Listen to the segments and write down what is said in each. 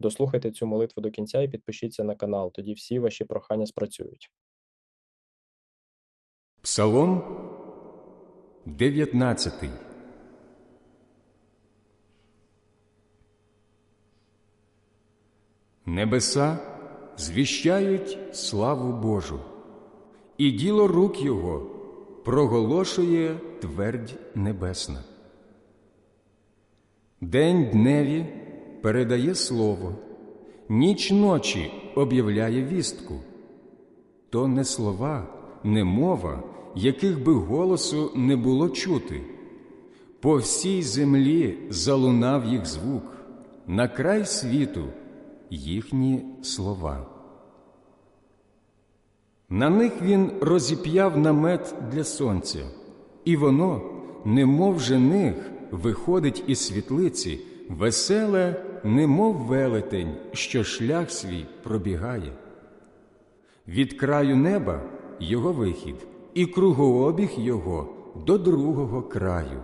Дослухайте цю молитву до кінця і підпишіться на канал, тоді всі ваші прохання спрацюють. Псалом 19 Небеса звіщають славу Божу, і діло рук Його проголошує твердь небесна. День дневі передає слово, ніч ночі об'являє вістку. То не слова, не мова, яких би голосу не було чути. По всій землі залунав їх звук, на край світу їхні слова. На них він розіп'яв намет для сонця, і воно, немов жених, виходить із світлиці, веселе, немов велетень, що шлях свій пробігає. Від краю неба його вихід, і кругообіг його до другого краю,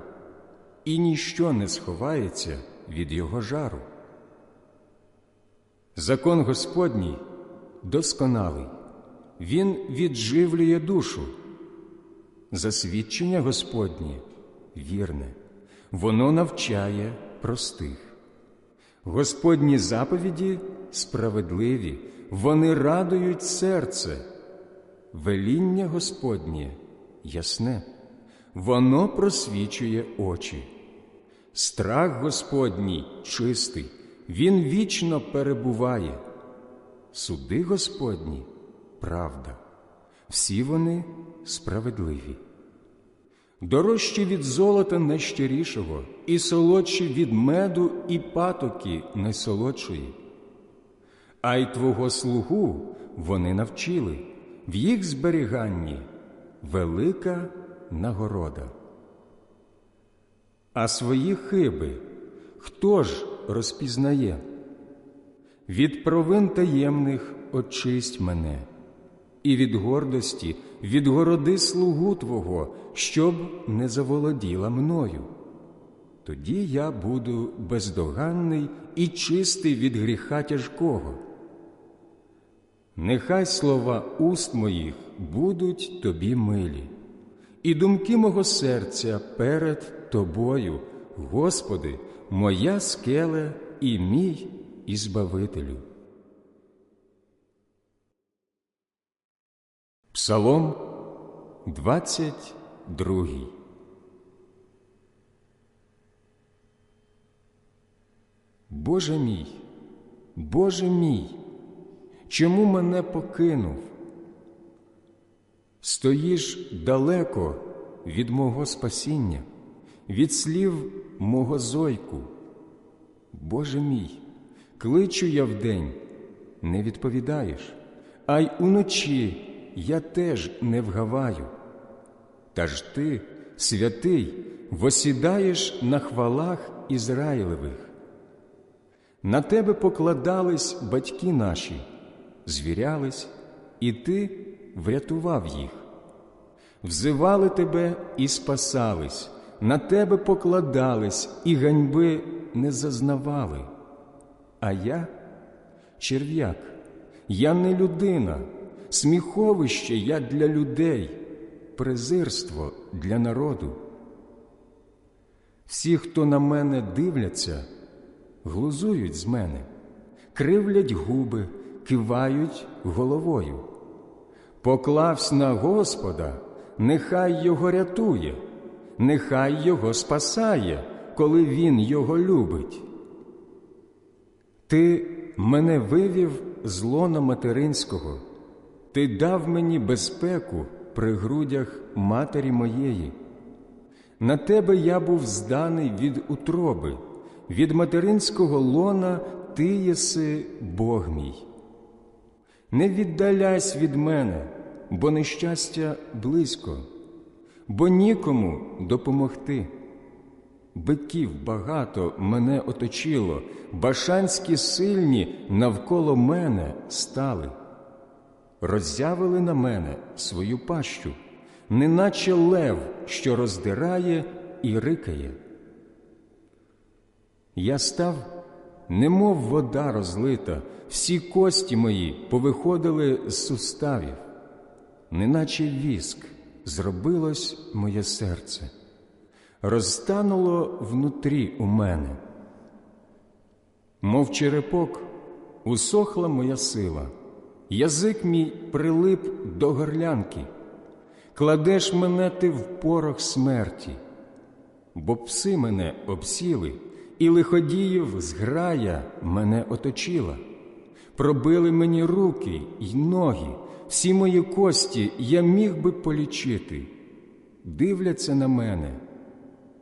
і ніщо не сховається від його жару. Закон Господній досконалий, він відживлює душу. Засвідчення Господнє вірне, воно навчає простих. Господні заповіді справедливі, вони радують серце, веління Господнє ясне, воно просвічує очі. Страх Господній чистий, він вічно перебуває. Суди Господні правда, всі вони справедливі. Дорожчі від золота найщирішого, і солодші від меду і патоки найсолодшої. А й твого слугу вони навчили, в їх зберіганні велика нагорода. А свої хиби хто ж розпізнає? Від провин таємних очисть мене, і від гордості відгороди слугу Твого, щоб не заволоділа мною. Тоді я буду бездоганний і чистий від гріха тяжкого. Нехай слова уст моїх будуть тобі милі, і думки мого серця перед тобою, Господи, моя скеле і мій Ізбавителю. Псалом 22 Боже мій, Боже мій, чому мене покинув? Стоїш далеко від мого спасіння, від слів мого зойку. Боже мій, кличу я вдень, не відповідаєш, а й уночі я теж не вгаваю. Та ж ти, святий, восідаєш на хвалах Ізраїлевих. На тебе покладались батьки наші, звірялись, і ти врятував їх. Взивали тебе і спасались, на тебе покладались, і ганьби не зазнавали. А я черв'як, я не людина, сміховище я для людей, презирство для народу. Всі, хто на мене дивляться, глузують з мене, кривлять губи, кивають головою. Поклавсь на Господа, нехай його рятує, нехай його спасає, коли він його любить. Ти мене вивів з лона материнського, ти дав мені безпеку при грудях матері моєї. На тебе я був зданий від утроби, від материнського лона ти єси Бог мій. Не віддаляйся від мене, бо нещастя близько, бо нікому допомогти. Биків багато мене оточило, башанські сильні навколо мене стали, роззявили на мене свою пащу, неначе лев, що роздирає і рикає. Я став немов вода розлита, всі кості мої повиходили з суставів, неначе віск зробилось моє серце, розтануло внутрі у мене. Мов черепок, усохла моя сила, язик мій прилип до горлянки, кладеш мене ти в порох смерті, бо пси мене обсіли, і лиходіїв зграя мене оточила. Пробили мені руки й ноги, всі мої кості я міг би полічити. Дивляться на мене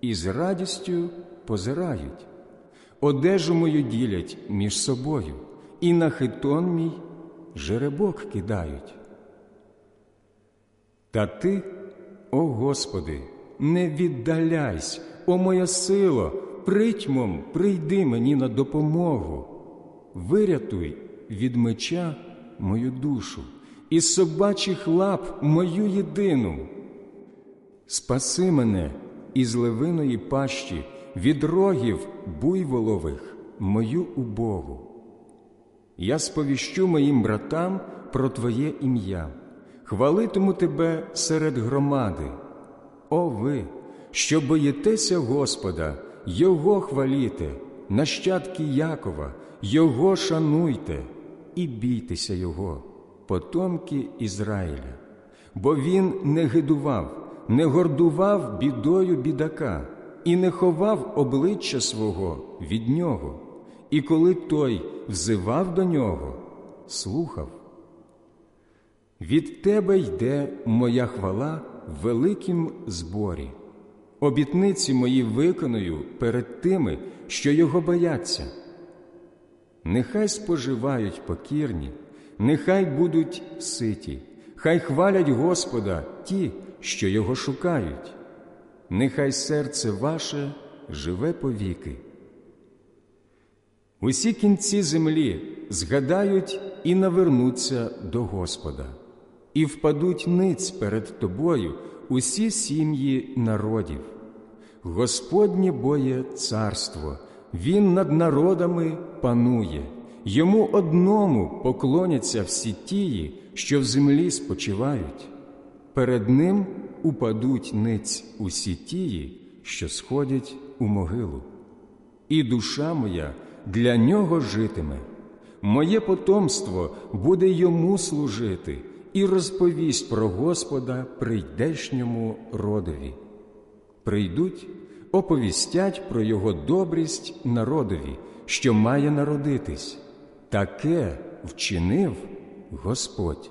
і з радістю позирають. Одежу мою ділять між собою, і на хитон мій жеребок кидають. Та ти, о Господи, не віддаляйсь, о моя сило, притьмом прийди мені на допомогу, вирятуй від меча мою душу, і собачих лап мою єдину. Спаси мене із левиної пащі, від рогів буйволових мою убогу. Я сповіщу моїм братам про Твоє ім'я, хвалитиму Тебе серед громади. О ви, що боїтеся Господа, Його хваліте, нащадки Якова, Його шануйте і бійтеся Його, потомки Ізраїля, бо Він не гидував, не гордував бідою бідака і не ховав обличчя свого від нього, і коли той взивав до нього, слухав. Від тебе йде моя хвала в великім зборі. Обітниці мої виконую перед тими, що його бояться. Нехай споживають покірні, нехай будуть ситі, хай хвалять Господа ті, що його шукають. Нехай серце ваше живе повіки. Усі кінці землі згадають і навернуться до Господа, і впадуть ниць перед тобою усі сім'ї народів. Господнє боє царство, Він над народами панує, йому одному поклоняться всі тії, що в землі спочивають. Перед ним упадуть ниць усі тії, що сходять у могилу. І душа моя для нього житиме, моє потомство буде йому служити і розповість про Господа прийдешньому родові. Прийдуть, оповістять про його добрість народові, що має народитись. Таке вчинив Господь.